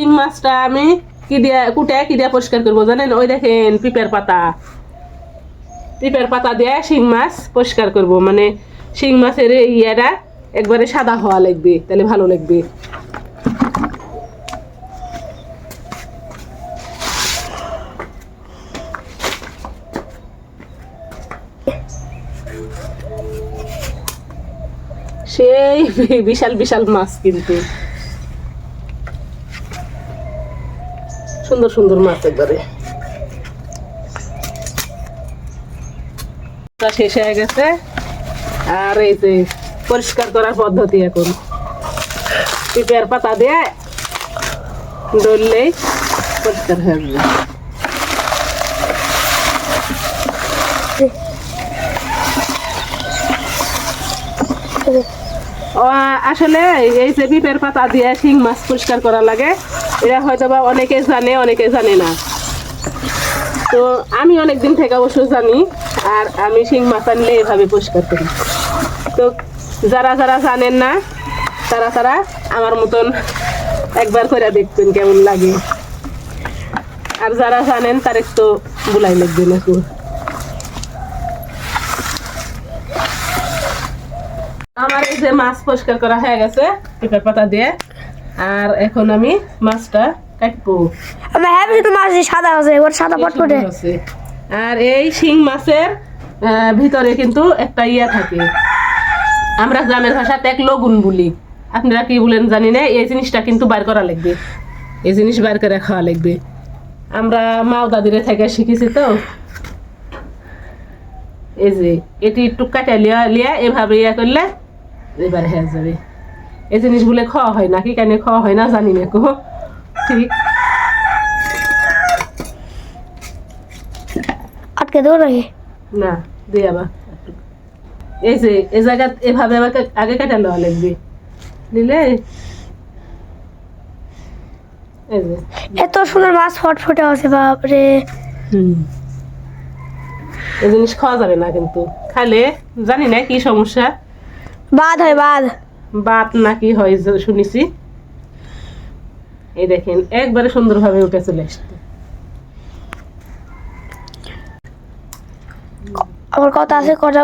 শিং মাছটা আমি কি দিয়া কুটে কি দিয়া পরিষ্কার করব, জানেন? ওই দেখেন, পিপের পাতা। পিপের পাতা দিয়ে শিং মাছ পরিষ্কার করব। মানে শিং মাছের ইয়েটা একবারে সাদা হওয়া লাগবে, তাহলে ভালো লাগবে। সেই বিশাল বিশাল মাছ কিন্তু। সুন্দর সুন্দর মাছ একবারে। শেষ হয়ে গেছে। আর এই যে পরিষ্কার করার পদ্ধতি এখন। পিঁপের পাতা দিয়ে ডললেই পরিষ্কার হয়ে যাবে। আসলে এই যে পিঁপের পাতা দিয়ে শিং মাছ পরিষ্কার করা লাগে। এটা হয়তো বা অনেকে জানে অনেকে জানে না। তো আমি অনেকদিন থেকে অবশ্য জানি, আর আমি শিং মাছ আনলে এভাবে পরিষ্কার করি। তো যারা যারা জানেন না, তারা তারা আমার মতন একবার করে দেখবেন কেমন লাগে। আর যারা জানেন, তার একটু বুলাই লাগবে না আমার এই যে মাছ পরিষ্কার করা হয়ে গেছে, পেঁপের পাতা দিয়ে। আর এখন আমি মাছটা কাটবো। আমি হ্যাপি তো মাছ সাদা আছে এবার সাদা পটপটে। আর এই শিং মাছের ভিতরে কিন্তু একটা ইয়া থাকে। আমরা গ্রামের ভাষাতে এক লগুন বলি। আপনারা কি বলেন জানি না এই জিনিসটা কিন্তু বার করা লাগবে। এই জিনিস বার করে খাওয়া লাগবে। আমরা মাও দাদিরে থেকে শিখেছি তো। এই যে এটি একটু কাটা লিয়া লিয়া এভাবে ইয়া করলে এবার হয়ে যাবে। এই জিনিসগুলো খাওয়া হয় না কি কেন খাওয়া হয় না জানি না কো ঠিক। আটকে দেবো নাকি? না দিয়ে আবার। এই যে এই জায়গা এভাবে আবার আগে কাটা লওয়া লাগবে। যে। এত সুন্দর মাছ ফটফটে আছে বাপরে। হুম। এই জিনিস খাওয়া যাবে না কিন্তু। খালে? জানি না কি সমস্যা? বাদ হয় বাদ। বাত নাকি হয় শুনেছি। এই দেখেন, একবারে সুন্দরভাবে উঠে চলে আসছে। আমার কথা আছে, কথা